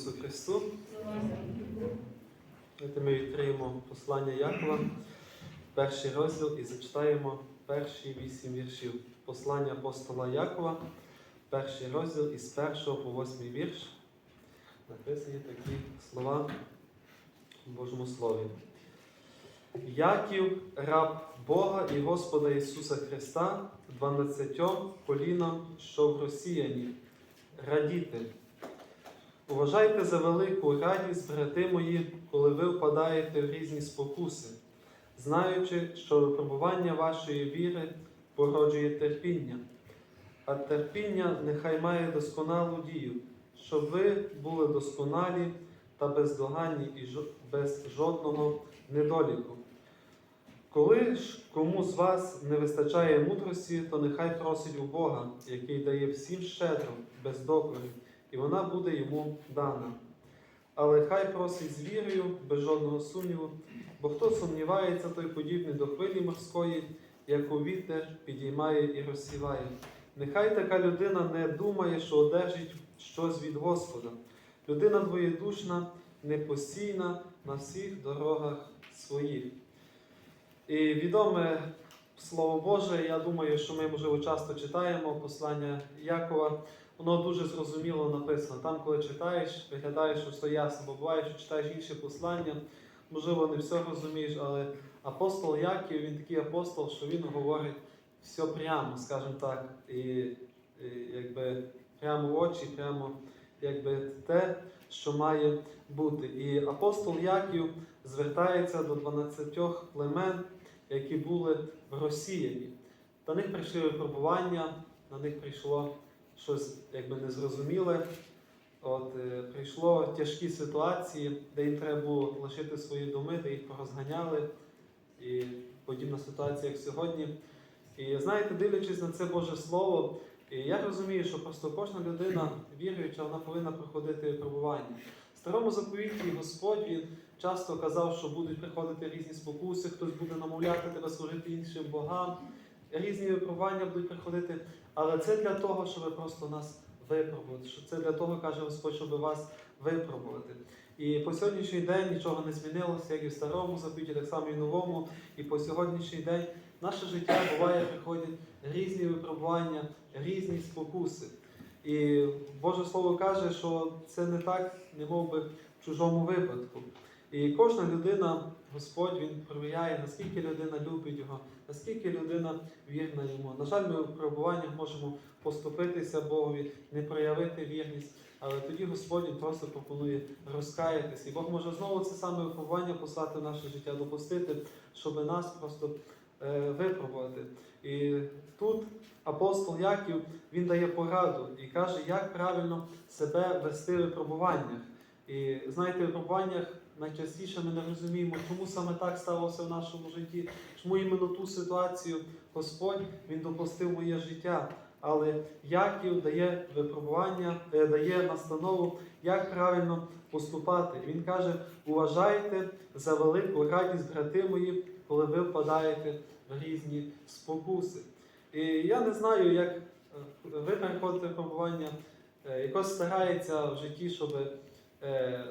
Ісусу Христу. Давайте ми відкриємо послання Якова, перший розділ і зачитаємо перші вісім віршів. Послання апостола Якова, перший розділ із першого по восьмий вірш. Написані такі слова в Божому Слові. Яків, раб Бога і Господа Ісуса Христа, дванадцятьом колінам, що в розсіяні, радіти. Уважайте за велику радість, брати мої, коли ви впадаєте в різні спокуси, знаючи, що випробування вашої віри породжує терпіння, а терпіння нехай має досконалу дію, щоб ви були досконалі та бездоганні і без жодного недоліку. Коли ж кому з вас не вистачає мудрості, то нехай просить у Бога, який дає всім щедро, без докорів, і вона буде йому дана. Але хай просить з вірою, без жодного сумніву, бо хто сумнівається, той подібний до хвилі морської, яку вітер підіймає і розсіває. Нехай така людина не думає, що одержить щось від Господа. Людина двоєдушна, непостійна на всіх дорогах своїх. І відоме Слово Боже, я думаю, що ми, можливо, часто читаємо послання Якова. Воно дуже зрозуміло написано. Там, коли читаєш, виглядає, що все ясно, бо буває, що читаєш інші послання, можливо, не все розумієш, але апостол Яків, він такий апостол, що він говорить все прямо, скажімо так, і, і якби прямо в очі, прямо якби те, що має бути. І апостол Яків звертається до 12 племен, які були в Росіяні. До них прийшли випробування, на них прийшло щось якби незрозуміле. От, е, прийшло тяжкі ситуації, де їм треба було лишити свої доми, де їх порозганяли. І подібна ситуація, як сьогодні. І знаєте, дивлячись на це Боже Слово, і я розумію, що просто кожна людина віруюча, вона повинна проходити випробування. В старому заповіті Господь він часто казав, що будуть приходити різні спокуси, хтось буде намовляти тебе служити іншим богам, різні випробування будуть приходити. Але це для того, щоб просто нас випробувати. Це для того, каже Господь, щоб вас випробувати. І по сьогоднішній день нічого не змінилося, як і в старому заповіті, так само і в новому. І по сьогоднішній день наше життя буває, приходять різні випробування, різні спокуси. І Боже Слово каже, що це не так, не мов би в чужому випадку. І кожна людина, Господь, Він провіряє, наскільки людина любить його, наскільки людина вірна йому. На жаль, ми в випробуваннях можемо поступитися Богові, не проявити вірність, але тоді Господь Він просто пропонує розкаятися. І Бог може знову це саме випробування послати в наше життя, допустити, щоб нас просто е, випробувати. І тут апостол Яків він дає пораду і каже, як правильно себе вести в випробуваннях. І знаєте, в випробуваннях найчастіше ми не розуміємо, чому саме так сталося в нашому житті, чому іменно ту ситуацію Господь Він допустив моє життя. Але Яків дає випробування, е, дає настанову, як правильно поступати. Він каже: уважайте за велику радість, брати мої, коли ви впадаєте в різні спокуси. І я не знаю, як е, ви переходите випробування, е, якось старається в житті, щоб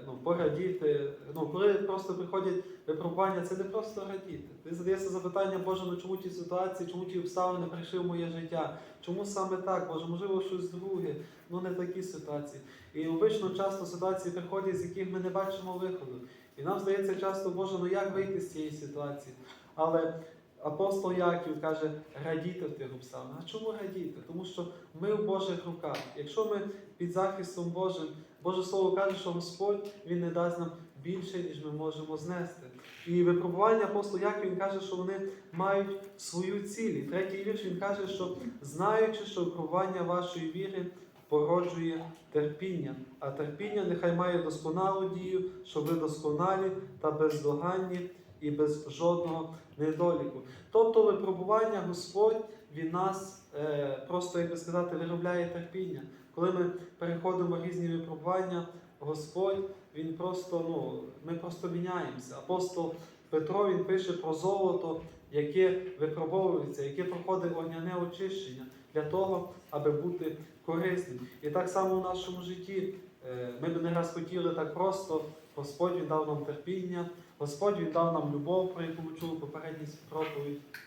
ну, порадіти. Ну, коли просто приходять випробування, це не просто радіти. Ти задаєшся запитання, Боже, ну чому ті ситуації, чому ті обставини прийшли в моє життя? Чому саме так? Боже, можливо, щось друге, ну не такі ситуації. І обично часто ситуації приходять, з яких ми не бачимо виходу. І нам здається часто, Боже, ну як вийти з цієї ситуації? Але апостол Яків каже, радійте в тих обставинах. А чому радійте? Тому що ми в Божих руках. Якщо ми під захистом Божим, Боже Слово каже, що Господь Він не дасть нам більше, ніж ми можемо знести. І випробування апостол Яків він каже, що вони мають свою ціль. І третій вірш він каже, що знаючи, що випробування вашої віри породжує терпіння, а терпіння нехай має досконалу дію, щоб ви досконалі та бездоганні і без жодного недоліку. Тобто випробування Господь він нас е, просто, як би сказати, виробляє терпіння. Коли ми переходимо різні випробування, Господь він просто, ну, ми просто міняємося. Апостол Петро він пише про золото, яке випробовується, яке проходить огняне очищення для того, аби бути корисним. І так само в нашому житті е, ми б не раз хотіли так просто. Господь він дав нам терпіння, Господь він дав нам любов, про яку ми чули в попередній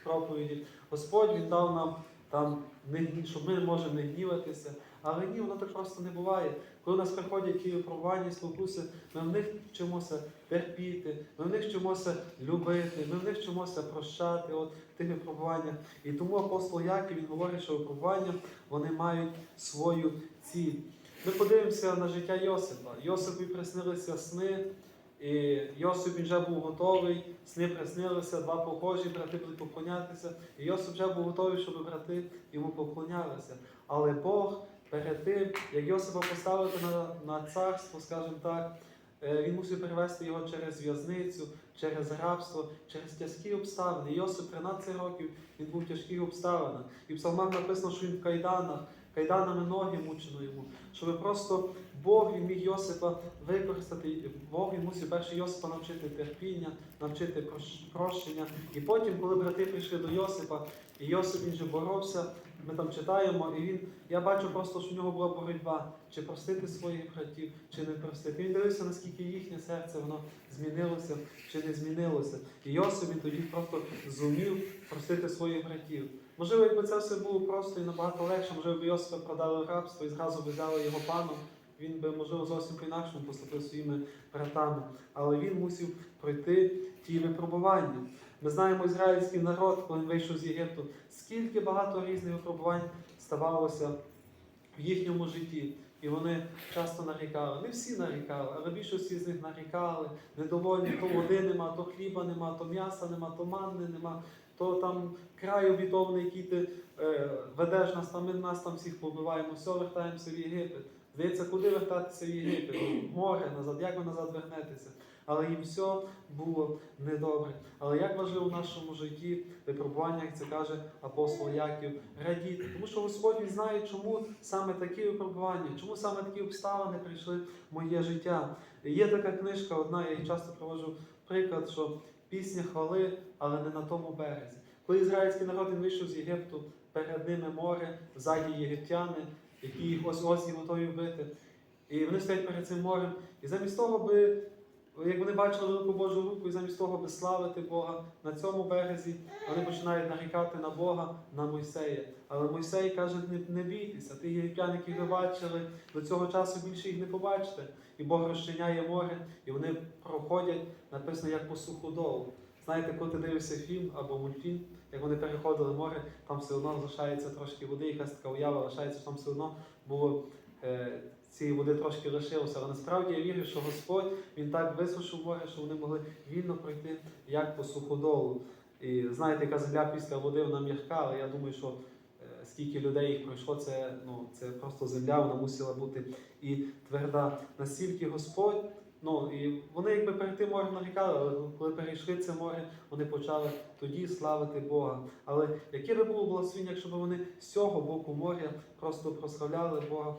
проповіді. Господь він дав нам там, щоб ми не можемо не гніватися. Але ні, воно так просто не буває. Коли у нас приходять ті випробування, спокуси, ми в них вчимося терпіти, ми в них вчимося любити, ми в них вчимося прощати от, тих випробуваннях. І тому апостол Яків він говорить, що випробування вони мають свою ціль. Ми подивимося на життя Йосипа. Йосипу приснилися сни, і Йосип вже був готовий, сни приснилися, два похожі, брати будуть поклонятися. І Йосип вже був готовий, щоб брати йому поклонялися. Але Бог перед тим, як Йосипа поставити на, на царство, скажімо так, е, він мусив перевести його через в'язницю, через рабство, через тяжкі обставини. Йосип 13 років він був в тяжких обставинах. І в псалмах написано, що він в кайданах, кайданами ноги мучено йому. Щоб просто Бог він міг Йосипа використати. Бог він мусив перше Йосипа навчити терпіння, навчити прощення. І потім, коли брати прийшли до Йосипа, і Йосип він же боровся, ми там читаємо, і він, я бачу просто, що в нього була боротьба, чи простити своїх братів, чи не простити. Він дивився, наскільки їхнє серце воно змінилося чи не змінилося. І Йосип він тоді просто зумів простити своїх братів. Можливо, якби це все було просто і набагато легше, можливо, б Йосипа продали рабство і зразу б взяли його паном. Він би, можливо, зовсім по-інакшому поступив своїми братами. Але він мусив пройти ті випробування. Ми знаємо ізраїльський народ, коли він вийшов з Єгипту, скільки багато різних випробувань ставалося в їхньому житті. І вони часто нарікали. Не всі нарікали, але більшості з них нарікали, недовольні, то води нема, то хліба нема, то м'яса нема, то манни нема, то там край обітований, який ти е, ведеш нас там, ми нас там всіх побиваємо, все, вертаємося в Єгипет. Здається, куди вертатися в Єгипет? Море назад, як ви назад вернетеся? Але їм все було недобре. Але як важливо в нашому житті, випробування, як це каже апостол Яків, радіти. Тому що Господь знає, чому саме такі випробування, чому саме такі обставини прийшли в моє життя. Є така книжка, одна, я її часто проводжу приклад, що пісня хвали, але не на тому березі. Коли ізраїльський народ він вийшов з Єгипту, перед ними море, ззаді єгиптяни, які їх ось ось і готові вбити. І вони стоять перед цим морем. І замість того, би, як вони бачили велику Божу руку, і замість того, би славити Бога на цьому березі, вони починають нарікати на Бога, на Мойсея. Але Мойсей каже, не, не бійтеся, тих єгиптян, яких ви бачили, до цього часу більше їх не побачите. І Бог розчиняє море, і вони проходять, написано, як по суходолу. Знаєте, коли ти дивишся фільм або мультфільм, як вони переходили море, там все одно залишається трошки води, якась така уява лишається, що там все одно було е, цієї води трошки лишилося. Але насправді я вірю, що Господь він так висушив море, що вони могли вільно пройти як по суходолу. І знаєте, яка земля після води вона м'яка, але я думаю, що е, скільки людей їх пройшло, це, ну, це просто земля, вона мусила бути і тверда. Настільки Господь. Ну і вони якби перед тим морем нарікали, але коли перейшли це море, вони почали тоді славити Бога. Але яке би було благословення, якщо б вони з цього боку моря просто прославляли Бога,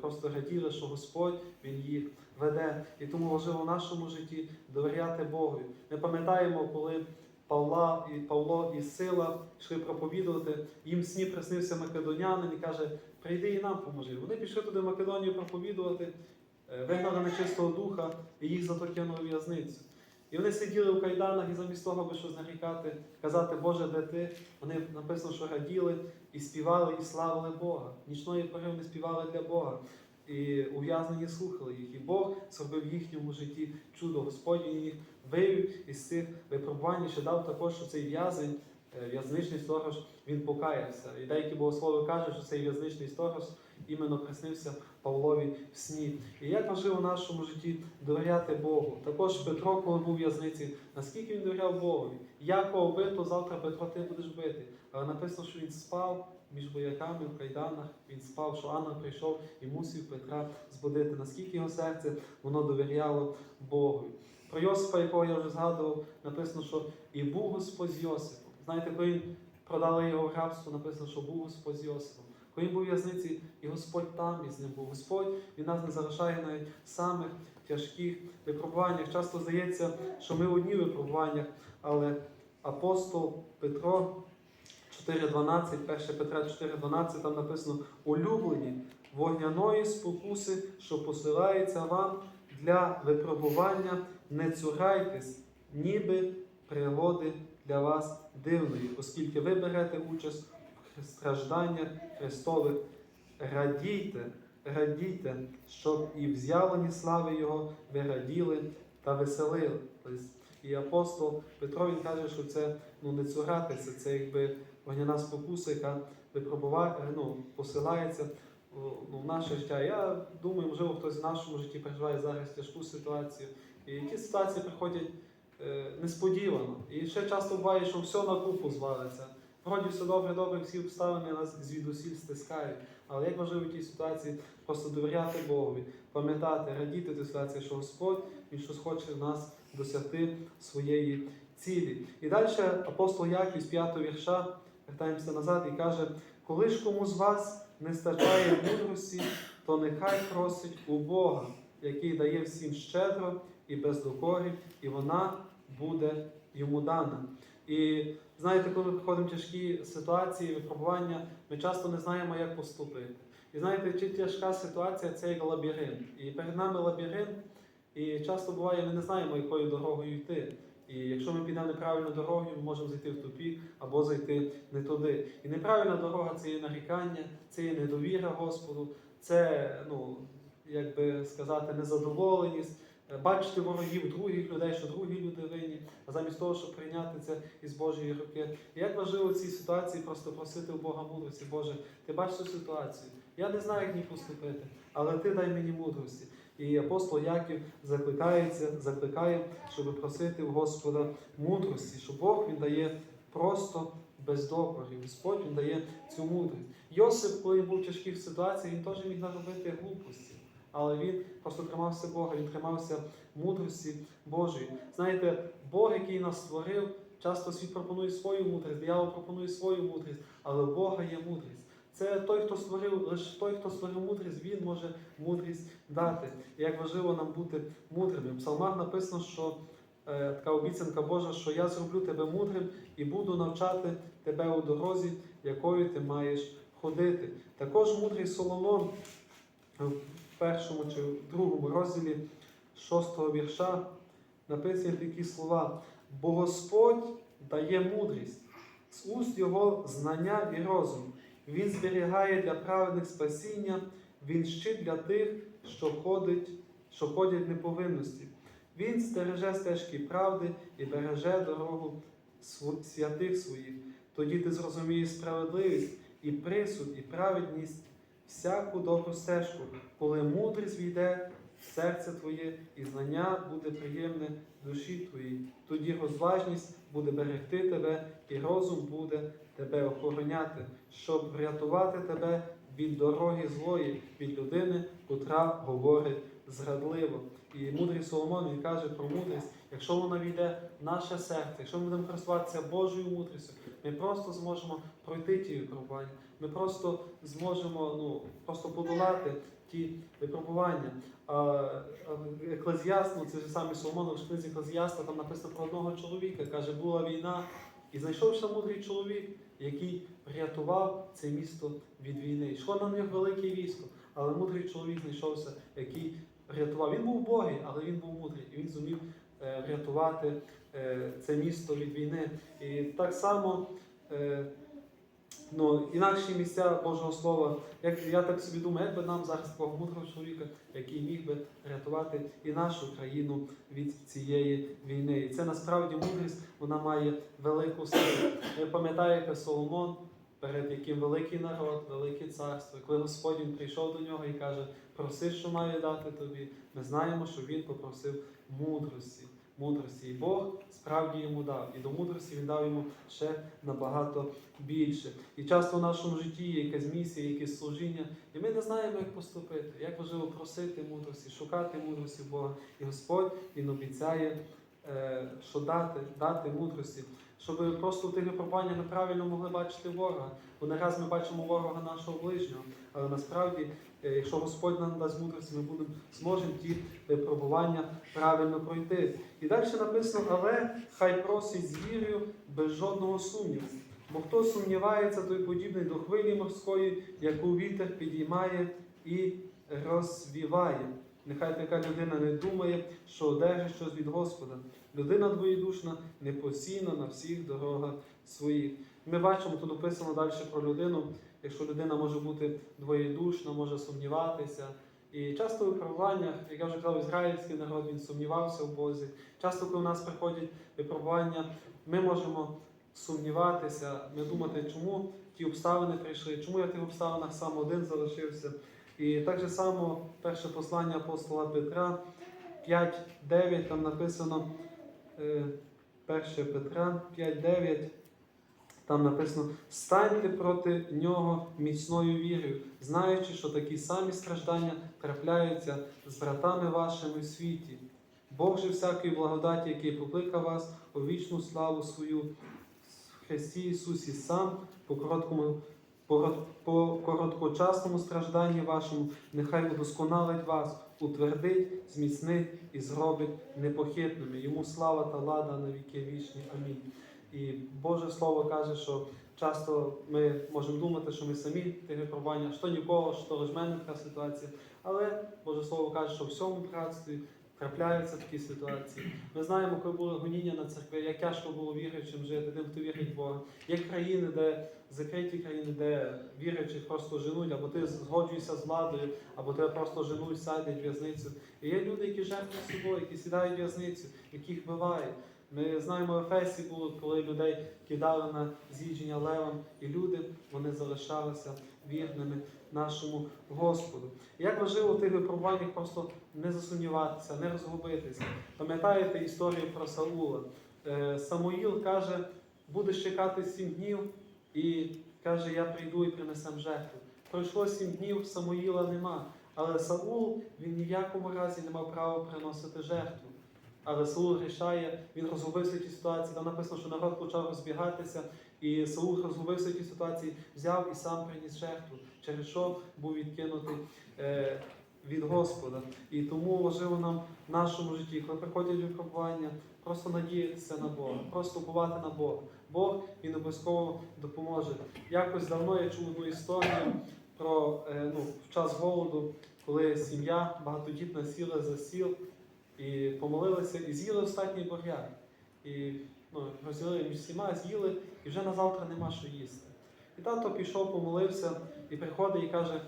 просто раділи, що Господь Він їх веде. І тому важливо в нашому житті довіряти Богу. Ми пам'ятаємо, коли Павла і Павло і Сила йшли проповідувати, їм сні приснився македонянин і каже: прийди і нам поможи. Вони пішли туди в Македонію проповідувати. Е, вигнали нечистого духа і їх зато кинули в в'язницю. І вони сиділи в кайданах і замість того, аби щось нарікати, казати, Боже, де ти? Вони написано, що раділи і співали, і славили Бога. Нічної пори вони співали для Бога. І ув'язнені слухали їх. І Бог зробив в їхньому житті чудо. Господь їх вивів із цих випробувань, ще дав також, що цей в'язень, в'язничний сторож, він покаявся. І деякі богослови кажуть, що цей в'язничний сторож іменно приснився Павлові в сні. І як важливо в нашому житті довіряти Богу. Також Петро, коли був в'язниці, наскільки він довіряв Богові. Якого вбито, завтра Петро ти будеш бити. Але написано, що він спав між бояками в кайданах, він спав, що Анна прийшов і мусив Петра збудити. Наскільки його серце воно довіряло Богу. Про Йосипа, якого я вже згадував, написано, що і був Господь з Йосипом. Знаєте, коли він продали його рабство, написано, що був Господь з Йосипом. Коли він був в в'язниці, і Господь там із ним був. Господь він нас не залишає навіть в самих тяжких випробуваннях. Часто здається, що ми в одні випробуваннях, але апостол Петро 4.12, 1 Петра 4.12, там написано улюблені. вогняної спокуси, що посилається вам для випробування, не цурайтесь, ніби пригоди для вас дивної, оскільки ви берете участь в стражданнях Христових. Радійте, радійте, щоб і в з'явленні слави Його ви раділи та веселились. І апостол Петро він каже, що це ну, не цуратися, це якби вогняна спокуса, яка випробуває, ну, посилається ну, в наше життя. Я думаю, можливо, хтось в нашому житті переживає зараз тяжку ситуацію. І ті ситуації приходять несподівано. І ще часто буває, що все на купу звалиться. Вроді все добре, добре, всі обставини нас звідусіль стискають. Але як важливо в тій ситуації просто довіряти Богові, пам'ятати, радіти тій ситуації, що Господь Він щось хоче нас досягти своєї цілі. І далі апостол Яків з 5 вірша, вертаємося назад і каже: коли ж кому з вас не стачає мудрості, то нехай просить у Бога, який дає всім щедро і без докорів, і вона буде йому дана. І знаєте, коли ми приходимо в тяжкі ситуації, випробування, ми часто не знаємо, як поступити. І знаєте, чи тяжка ситуація це як лабіринт. І перед нами лабіринт, і часто буває, ми не знаємо, якою дорогою йти. І якщо ми підемо неправильною дорогою, ми можемо зайти в тупік або зайти не туди. І неправильна дорога це є нарікання, це є недовіра Господу, це, ну, як би сказати, незадоволеність. Бачити ворогів других людей, що другі люди винні, а замість того, щоб прийняти це із Божої руки. І як важливо в цій ситуації просто просити у Бога мудрості, Боже, ти бачиш цю ситуацію. Я не знаю, як ній поступити, але ти дай мені мудрості. І апостол Яків закликається, закликає, щоб просити у Господа мудрості, що Бог він дає просто без докорів. Господь він дає цю мудрість. Йосип, коли був в тяжких ситуаціях, він теж міг наробити глупості. Але він просто тримався Бога, він тримався мудрості Божої. Знаєте, Бог, який нас створив, часто світ пропонує свою мудрість, диявол пропонує свою мудрість, але Бога є мудрість. Це той, хто створив, лише той, хто створив мудрість, він може мудрість дати. І як важливо нам бути мудрими. В псалмах написано, що е, така обіцянка Божа, що я зроблю тебе мудрим і буду навчати тебе у дорозі, якою ти маєш ходити. Також мудрий Соломон першому чи в другому розділі шостого вірша написані такі слова: Бо Господь дає мудрість, з уст Його знання і розум. Він зберігає для праведних спасіння, він щит для тих, що ходить, що ходять неповинності. Він стереже стежки правди і береже дорогу святих своїх. Тоді ти зрозумієш справедливість і присуд, і праведність, всяку добру стежку, коли мудрість війде в серце твоє, і знання буде приємне душі твоїй. Тоді розважність буде берегти тебе, і розум буде тебе охороняти, щоб врятувати тебе від дороги злої, від людини, котра говорить зрадливо. І мудрий Соломон він каже про мудрість, якщо вона війде в наше серце, якщо ми будемо користуватися Божою мудрістю, ми просто зможемо пройти ті випробування. Ми просто зможемо ну, просто подолати ті випробування. А, а ну, це ж саме Соломон, в книзі Еклезіаста там написано про одного чоловіка, каже, була війна, і знайшовся мудрий чоловік, який врятував це місто від війни. Йшло на них велике військо, але мудрий чоловік знайшовся, який врятував. Він був Богий, але він був мудрий, і він зумів врятувати е, це місто від війни. І так само. Е, Ну, інакші місця Божого Слова, як я так собі думаю, як би нам зараз такого мудрого чоловіка, який міг би рятувати і нашу країну від цієї війни. І це насправді мудрість, вона має велику силу. Ви пам'ятаєте Соломон, перед яким великий народ, велике царство. Коли Господь він прийшов до нього і каже, проси, що маю дати тобі. Ми знаємо, що він попросив мудрості. Мудрості. І Бог справді йому дав. І до мудрості він дав йому ще набагато більше. І часто в нашому житті є якась місія, якесь служіння, і ми не знаємо, як поступити, як важливо просити мудрості, шукати мудрості Бога. І Господь Він обіцяє, е, що дати, дати мудрості, щоб просто в тих випробуваннях ми правильно могли бачити ворога. Бо не раз ми бачимо ворога нашого ближнього, але насправді, е, якщо Господь нам дасть мудрості, ми будемо зможемо ті випробування правильно пройти. І далі написано, але хай просить з вірою без жодного сумніву. Бо хто сумнівається, той подібний до хвилі морської, яку вітер підіймає і розвіває. Нехай така людина не думає, що одержить щось від Господа. Людина двоєдушна, непосійна на всіх дорогах своїх. Ми бачимо, тут описано далі про людину, якщо людина може бути двоєдушна, може сумніватися. І часто у випробуваннях, як я вже казав, ізраїльський народ він сумнівався в Бозі. Часто, коли у нас приходять випробування, ми можемо сумніватися, ми думати, чому ті обставини прийшли, чому я в тих обставинах сам один залишився. І так же само перше послання апостола Петра 5.9, там написано е, 1 Петра 5.9, там написано: станьте проти нього міцною вірою, знаючи, що такі самі страждання трапляються з братами вашими в світі. Бог же всякої благодаті, який покликав вас у вічну славу свою в Христі Ісусі сам по короткому по короткочасному стражданні вашому, нехай удосконалить вас, утвердить, зміцнить і зробить непохитними. Йому слава та лада на віки вічні. Амінь. І Боже Слово каже, що часто ми можемо думати, що ми самі в тих випробуваннях, що нікого, що мене така ситуація. Але Боже Слово каже, що в всьому братстві трапляються такі ситуації. Ми знаємо, коли було гоніння на церкви, як тяжко було віруючим жити, тим, хто вірить в Бога. Є країни, де закриті країни, де віруючих просто женуть, або ти згоджуєшся з владою, або тебе просто женуть, садять в'язницю. І є люди, які жертвують собою, які сідають в в'язницю, яких вбивають. Ми знаємо, в Ефесі було, коли людей кидали на з'їдження левом, і люди вони залишалися вірними нашому Господу. Як важливо в тих випробуваннях просто не засумніватися, не розгубитися. Пам'ятаєте історію про Саула? Е, Самуїл каже, будеш чекати сім днів, і каже, я прийду і принесем жертву. Пройшло сім днів, Самуїла нема. Але Саул він ні в якому разі не мав права приносити жертву. Але Саул рішає, він розгубився в тій ситуації. Там написано, що народ почав розбігатися, і Саул розгубився в тій ситуації, взяв і сам приніс жертву, через що був відкинутий е, від Господа. І тому важливо нам в нашому житті, коли приходять випробування, просто надіятися на Бога, просто уповати на Бога. Бог він обов'язково допоможе. Якось давно я чув одну історію про е, ну, в час голоду, коли сім'я багатодітна сіла за сіл і помолилися, і з'їли останній буряк. І ну, розділили між всіма, з'їли, і вже на завтра нема що їсти. І тато пішов, помолився і приходить і каже: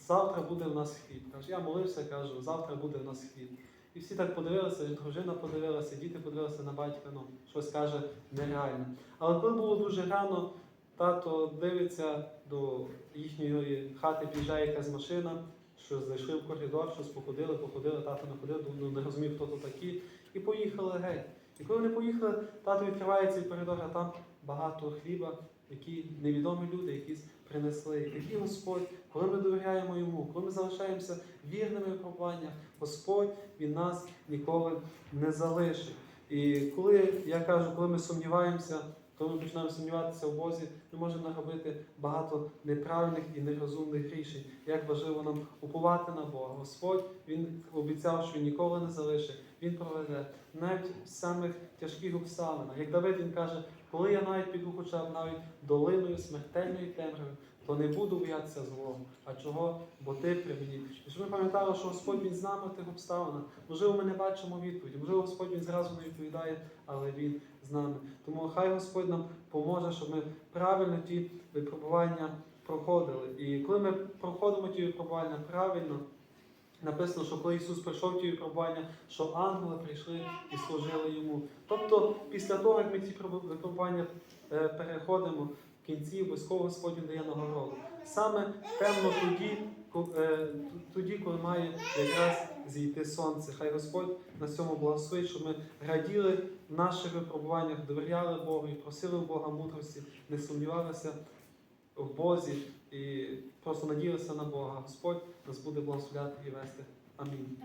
завтра буде в нас хліб. Каже, я молився, кажу, завтра буде в нас хліб. І всі так подивилися, дружина подивилася, діти подивилися на батька, ну, щось каже нереально. Але коли було дуже рано, тато дивиться до їхньої хати, під'їжджає якась машина, що зайшли в коридор, щось походили, походили, тато не ходив, ну, не розумів, хто то такі, і поїхали геть. І коли вони поїхали, тато відкриває цей коридор, а там багато хліба, які невідомі люди, якісь принесли. І такий Господь, коли ми довіряємо йому, коли ми залишаємося вірними в випробуваннях, Господь Він нас ніколи не залишить. І коли я кажу, коли ми сумніваємося, коли ми починаємо сумніватися в Бозі, ми можемо наробити багато неправильних і нерозумних рішень. Як важливо нам уповати на Бога. Господь Він обіцяв, що він ніколи не залишить, Він проведе навіть в самих тяжких обставинах. Як Давид він каже, коли я навіть піду, хоча б навіть долиною смертельної темряви, то не буду боятися злого. А чого? Бо ти при мені. Щоб ми пам'ятали, що Господь він з нами в тих обставинах. Можливо, ми не бачимо відповіді. Можливо, Господь він зразу не відповідає, але він з нами. Тому хай Господь нам поможе, щоб ми правильно ті випробування проходили. І коли ми проходимо ті випробування правильно. Написано, що коли Ісус прийшов ті випробування, що ангели прийшли і служили йому. Тобто, після того, як ми ці випробування е, переходимо, кінці обов'язково Господь їм дає нагороду. Саме певно тоді, е, тоді, коли має якраз зійти сонце. Хай Господь на цьому благословить, щоб ми раділи в наших випробуваннях, довіряли Богу і просили Бога мудрості, не сумнівалися в Бозі і просто надіялися на Бога. Господь нас буде благословляти і вести. Амінь.